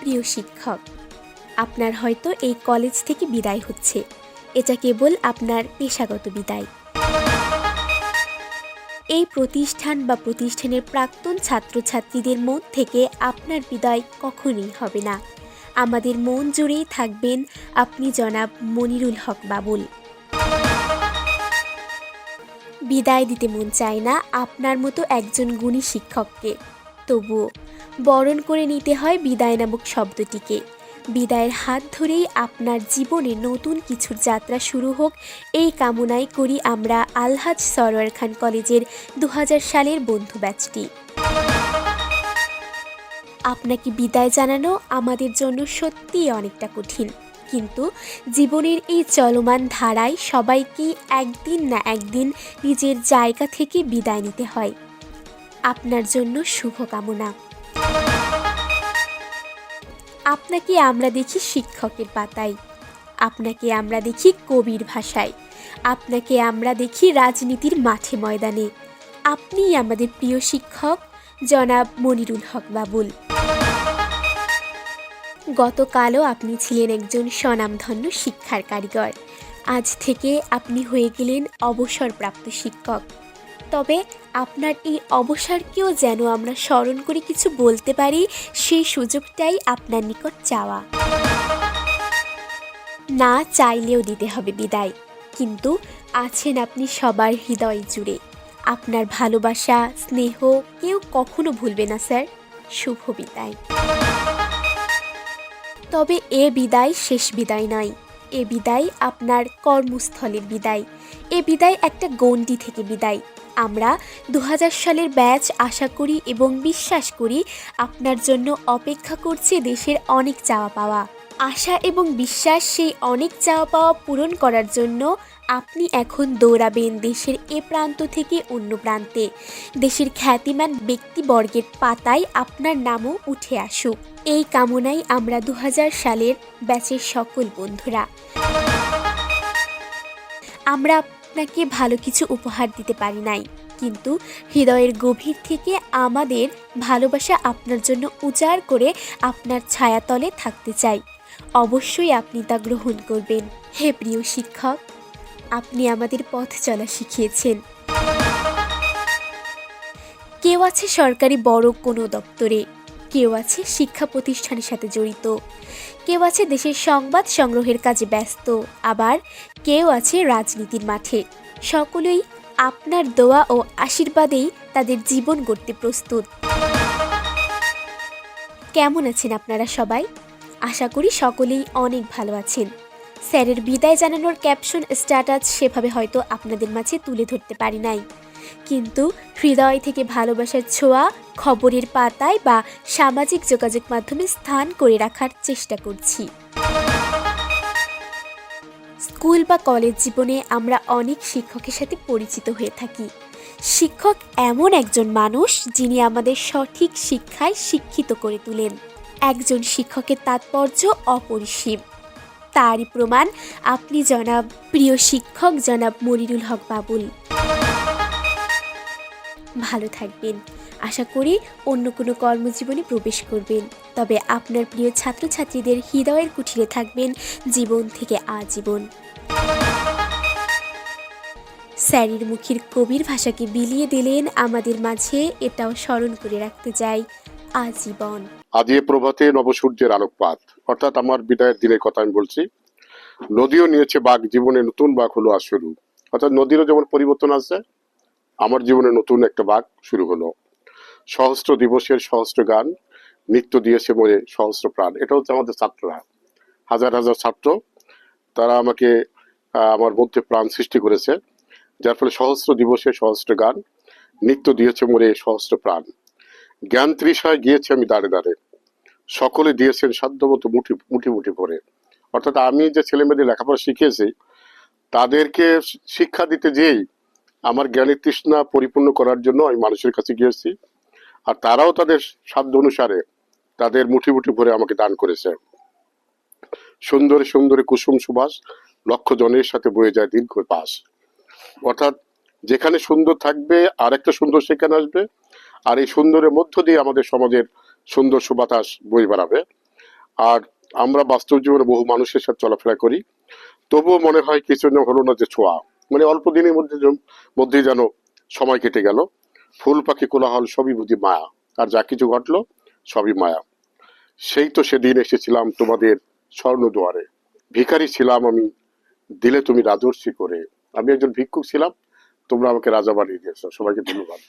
প্রিয় শিক্ষক, আপনার হয়তো এই কলেজ থেকে বিদায় হচ্ছে। এটা কেবল আপনার পেশাগত বিদায়। এই প্রতিষ্ঠান বা প্রতিষ্ঠানের প্রাক্তন ছাত্রছাত্রীদের মন থেকে আপনার বিদায় কখনোই হবে না। আমাদের মন জুড়েই থাকবেন আপনি জনাব মনিরুল হক বাবুল। বিদায় দিতে মন চায় না আপনার মতো একজন গুণী শিক্ষককে। তবুও বরণ করে নিতে হয় বিদায় নামক শব্দটিকে। বিদায়ের হাত ধরেই আপনার জীবনে নতুন কিছুর যাত্রা শুরু হোক এই কামনাই করি আমরা আলহাজ সরোয়ার খান কলেজের দু হাজার সালের বন্ধু ব্যাচটি। আপনাকে বিদায় জানানো আমাদের জন্য সত্যিই অনেকটা কঠিন, কিন্তু জীবনের এই চলমান ধারায় সবাইকে একদিন না একদিন নিজের জায়গা থেকে বিদায় নিতে হয়। আপনার জন্য শুভকামনা। আপনাকে আমরা দেখি শিক্ষকের পাতায়। আপনাকে আমরা দেখি কবির ভাষায়। আপনাকে আমরা দেখি রাজনীতির মাঠে ময়দানে। আপনিই আমাদের প্রিয় শিক্ষক জনাব মনিরুল হক বাবুল। গতকালও আপনি ছিলেন একজন স্বনামধন্য শিক্ষার কারিগর। আজ থেকে আপনি হয়ে গেলেন অবসরপ্রাপ্ত শিক্ষক। তবে আপনার এই অবসরকেও যেন আমরা স্মরণ করে কিছু বলতে পারি, সেই সুযোগটাই আপনার নিকট চাওয়া। না চাইলেও দিতে হবে বিদায়, কিন্তু আছেন আপনি সবার হৃদয় জুড়ে। আপনার ভালোবাসা, স্নেহ কেউ কখনো ভুলবে না, স্যার। শুভ বিদায়। তবে এ বিদায় শেষ বিদায় নয়। এ বিদায় আপনার কর্মস্থলের বিদায়। এ বিদায় একটা গণ্ডি থেকে বিদায়। আমরা দু হাজার সালের ব্যাচ আশা করি এবং বিশ্বাস করি আপনার জন্য অপেক্ষা করছে দেশের অনেক চাওয়া পাওয়া। আশা এবং বিশ্বাস সেই অনেক চাওয়া পাওয়া পূরণ করার জন্য আপনি এখন দৌড়াবেন দেশের এ প্রান্ত থেকে অন্য প্রান্তে। দেশের খ্যাতিমান ব্যক্তিবর্গের পাতায় আপনার নামও উঠে আসুক। এই কামনাই আমরা দু হাজার সালের ব্যাচের সকল বন্ধুরা। আমরা আপনাকে ভালো কিছু উপহার দিতে পারি নাই। কিন্তু হৃদয়ের গভীর থেকে আমাদের ভালোবাসা আপনার জন্য উজাড় করে আপনার ছায়াতলে থাকতে চাই। অবশ্যই আপনি তা গ্রহণ করবেন। হে প্রিয় শিক্ষক, আপনি আমাদের পথ চলা শিখিয়েছেন। কেউ আছে সরকারি বড় কোনো দপ্তরে? কেউ আছে শিক্ষা প্রতিষ্ঠানের সাথে জড়িত। কেউ আছে দেশের সংবাদ সংগ্রহের কাজে ব্যস্ত। আবার কেউ আছে রাজনীতির মাঠে। সকলেই আপনার দোয়া ও আশীর্বাদেই তাদের জীবন গড়তে প্রস্তুত। কেমন আছেন আপনারা সবাই? আশা করি সকলেই অনেক ভালো আছেন। স্যারের বিদায় জানানোর ক্যাপশন স্ট্যাটাস সেভাবে হয়তো আপনাদের মাঝে তুলে ধরতে পারি নাই। কিন্তু হৃদয় থেকে ভালোবাসার ছোঁয়া, খবরের পাতায় বা সামাজিক যোগাযোগ মাধ্যমে স্থান করে রাখার চেষ্টা করছি। স্কুল বা কলেজ জীবনে আমরা অনেক শিক্ষকের সাথে পরিচিত হয়ে থাকি। শিক্ষক এমন একজন মানুষ যিনি আমাদের সঠিক শিক্ষায় শিক্ষিত করে তোলেন। একজন শিক্ষকের তাৎপর্য অপরিসীম। তারই প্রমাণ আপনি জনাব প্রিয় শিক্ষক জনাব মনিরুল হক বাবুল। ভালো থাকবেন। আশা করি অন্য কোনো কর্মজীবনে প্রবেশ করবেন। তবে আপনার প্রিয় ছাত্রছাত্রীদের হৃদয়ের কুঠিরে থাকবেন জীবন থেকে আজীবন। স্যারের মুখের কবির ভাষাকে বিলিয়ে দিলেন আমাদের মাঝে, এটাও স্মরণ করে রাখতে চাই, আজীবন। আজ প্রভাতে নবসূর্যের আলোকপাত। অর্থাৎ আমার বিদায়ের দিনের কথা আমি বলছি, নদীও নিয়েছে বাঘ জীবনে নতুন বাঘ হলো শুরু। অর্থাৎ নদীরও যেমন পরিবর্তন আছে আমার জীবনে নতুন একটা বাঘ শুরু হলো। সহস্র দিবসের সহস্র গান, নৃত্য দিয়েছে মনে সহস্র প্রাণ। এটা হচ্ছে আমাদের ছাত্ররা। হাজার হাজার ছাত্র, তারা আমাকে আমার মধ্যে প্রাণ সৃষ্টি করেছে, যার ফলে সহস্র দিবসে সহস্র গান, নৃত্য দিয়েছে মোরে সহস্র প্রাণ। জ্ঞান তৃষায় গিয়েছে আমি দাঁড়ে দাঁড়ে। সকলে দিয়েছেন সাধ্যমতো মুঠি মুঠি মুঠি করে অর্থাৎ আমি যে ছেলেমেয়েদের লেখাপড়া শিখিয়েছি, তাদেরকে শিক্ষা দিতে যেই আমার জ্ঞানের তৃষ্ণা পরিপূর্ণ করার জন্য আমি মানুষের কাছে গিয়েছি। আর তারাও তাদের সাধ্য অনুসারে তাদের মুঠি মুঠি ভরে আমাকে দান করেছে। সুন্দরে সুন্দরে কুসুম সুবাস, লক্ষ জনের সাথে বয়ে যায় দীর্ঘ পাশ অর্থাৎ যেখানে সুন্দর থাকবে আর একটা সুন্দর সেখানে আসবে। আর এই সুন্দরের মধ্য দিয়ে আমাদের সমাজের সুন্দর সুবাতাস বই বাড়াবে। আর আমরা বাস্তব জীবনে বহু মানুষের সাথে চলাফেরা করি। তবুও মনে হয় কিছু যেন হলো না যে ছোঁয়া। মানে অল্প দিনের মধ্যে মধ্যে যেন সময় কেটে গেল। ফুল পাখি, কোলাহল সবই বুঝি মায়া। আর যা কিছু ঘটলো, সবই মায়া। সেই তো সেদিন এসেছিলাম তোমাদের স্বর্ণ দুয়ারে ভিখারি ছিলাম আমি, দিলে তুমি রাজর্ষি করে। আমি একজন ভিক্ষুক ছিলাম, তোমরা আমাকে রাজা বানিয়ে দিয়েছ। সবাইকে ধন্যবাদ।